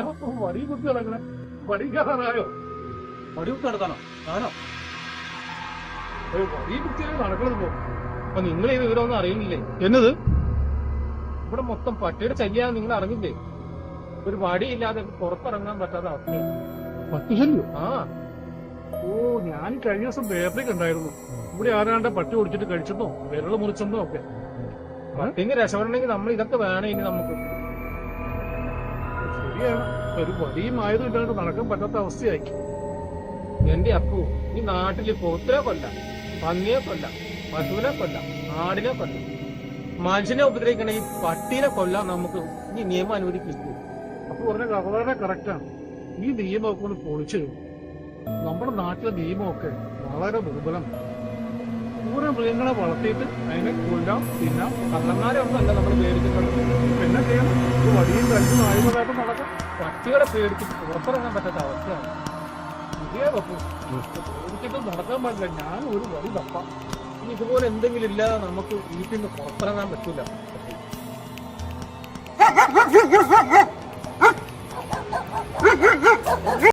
കുത്തി നടക്കണേ. പഠിക്കാറായോ വടിവിട്ട് നടത്താനോ? ഞാനോ? ഈ കുത്തിയാണ് നടക്കണത് പോ അപ്പൊ നിങ്ങൾ ഈ വിവരമൊന്നും അറിയുന്നില്ലേ? എന്നത്? ഇവിടെ മൊത്തം പട്ടിയുടെ ശല്യാണ് നിങ്ങൾ അറിഞ്ഞില്ലേ? ഒരു വടിയില്ലാതെ പുറത്തിറങ്ങാൻ പറ്റാത്ത അവസ്ഥയാണ് പട്ടിശല്യോ ആ. ഓ ഞാൻ കഴിഞ്ഞ ദിവസം ബേക്കറി കണ്ടായിരുന്നു. ഇവിടെ ആരാണ്ട് പട്ടി ഓടിച്ചിട്ട് കഴിച്ചെന്നോ? വിരൾ മുറിച്ചെന്നോ ഒക്കെ. പട്ടിക്ക് രക്ഷപ്പെടണമെങ്കിൽ നമ്മൾ ഇതൊക്കെ വേണം ഇനി നമുക്ക്. ഒരു വടിയും ആയുധം ഇല്ലാണ്ട് നടക്കാൻ പറ്റാത്ത അവസ്ഥയായി. എന്റെ അപ്പു ഈ നാട്ടിൽ പോത്തിനെ കൊല്ല പന്നിയെ കൊല്ല പശുവിനെ കൊല്ല ആടിനെ കൊല്ല. മനുഷ്യനെ ഉപദ്രവിക്കണ ഈ പട്ടീനെ കൊല്ലാൻ നമുക്ക് ഈ നിയമം അനുവദിക്കില്ല? അപ്പൊ പറഞ്ഞ വളരെ കറക്റ്റാണ് ഈ നിയമമൊക്കെ ഒന്ന് പൊളിച്ചു നമ്മുടെ നാട്ടിലെ നിയമമൊക്കെ വളരെ ദുർബലം. പൂരെ മൃഗങ്ങളെ വളർത്തിയിട്ട് അതിനെ കൊല്ലാം തിന്നാം. കള്ളന്മാരെ ഒന്നല്ല നമ്മൾ പേടിക്കുന്നത് പട്ടികളെ പേടിച്ച് പുറത്തിറങ്ങാൻ പറ്റാത്ത അവസ്ഥയാണ്. ഇതേ വെപ്പു പേടിച്ചിട്ട് നടക്കാൻ പാടില്ല. ഞാൻ ഒരു വഴി തപ്പ ഇനി ഇതുപോലെ എന്തെങ്കിലും ഇല്ലാതെ നമുക്ക് വീട്ടിൽ നിന്ന് പുറത്തിറങ്ങാൻ പറ്റൂല.